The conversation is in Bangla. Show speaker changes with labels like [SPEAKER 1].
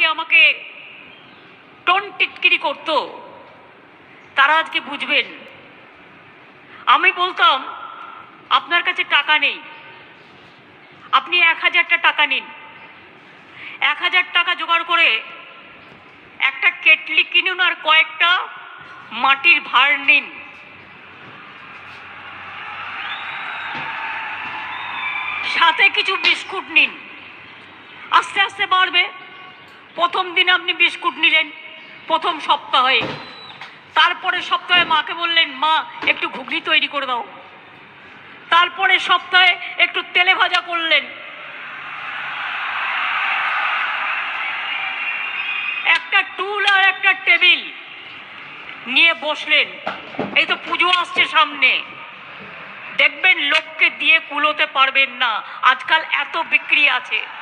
[SPEAKER 1] অনেকে আমাকে টন টিটকিরি করতো, তারা আজকে বুঝবেন। আমি বলতাম, আপনার কাছে টাকা নেই। আপনি এক হাজারটা টাকা নিন। এক হাজার টাকা জোগাড় করে একটা কেটলি কিনুন আর কয়েকটা মাটির ভার নিন। সাথে কিছু বিস্কুট নিন। আস্তে আস্তে বাড়বে। প্রথম দিন আপনি বিস্কুট নিলেন, প্রথম সপ্তাহে। তারপরে সপ্তাহে মাকে বললেন, মা, একটু ঘুগনি তৈরি করে দাও। তারপরে সপ্তাহে একটু তেলে ভাজা করলেন। একটা টুল আর একটা টেবিল নিয়ে বসলেন। এই তো পুজো আসছে সামনে। দেখবেন লোককে দিয়ে কুলোতে পারবেন না। আজকাল এত বিক্রি আছে।